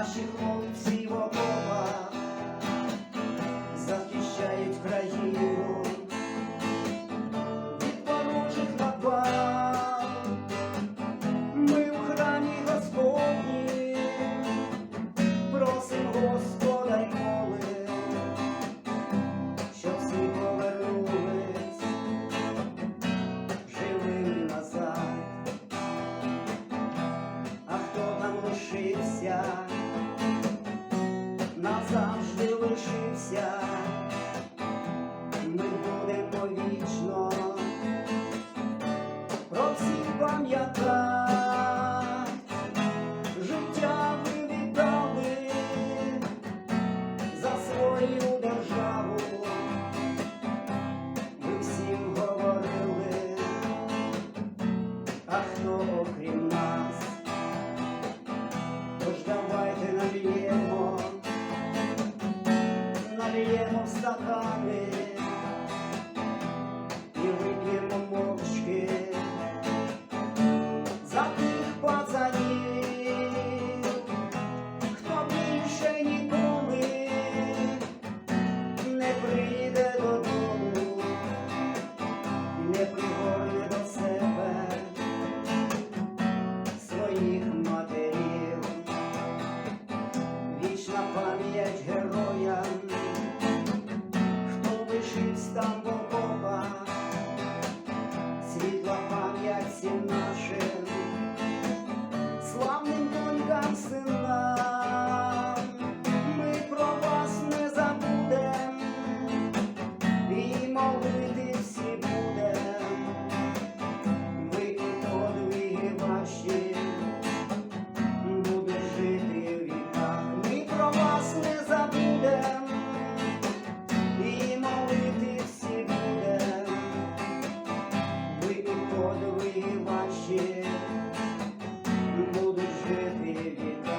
наші хлопці в окопах захищають країну від ворожих напад. Ми в храмі Господні, просим Господа й моли, щоб всі повернулись живими назад. А хто там лишився? іншого крім нас, тож давайте нальємо, нальємо в стакани і вип'ємо мовчки за тих пацанів, хто більше ніколи не прийде додому, не пригорне до it.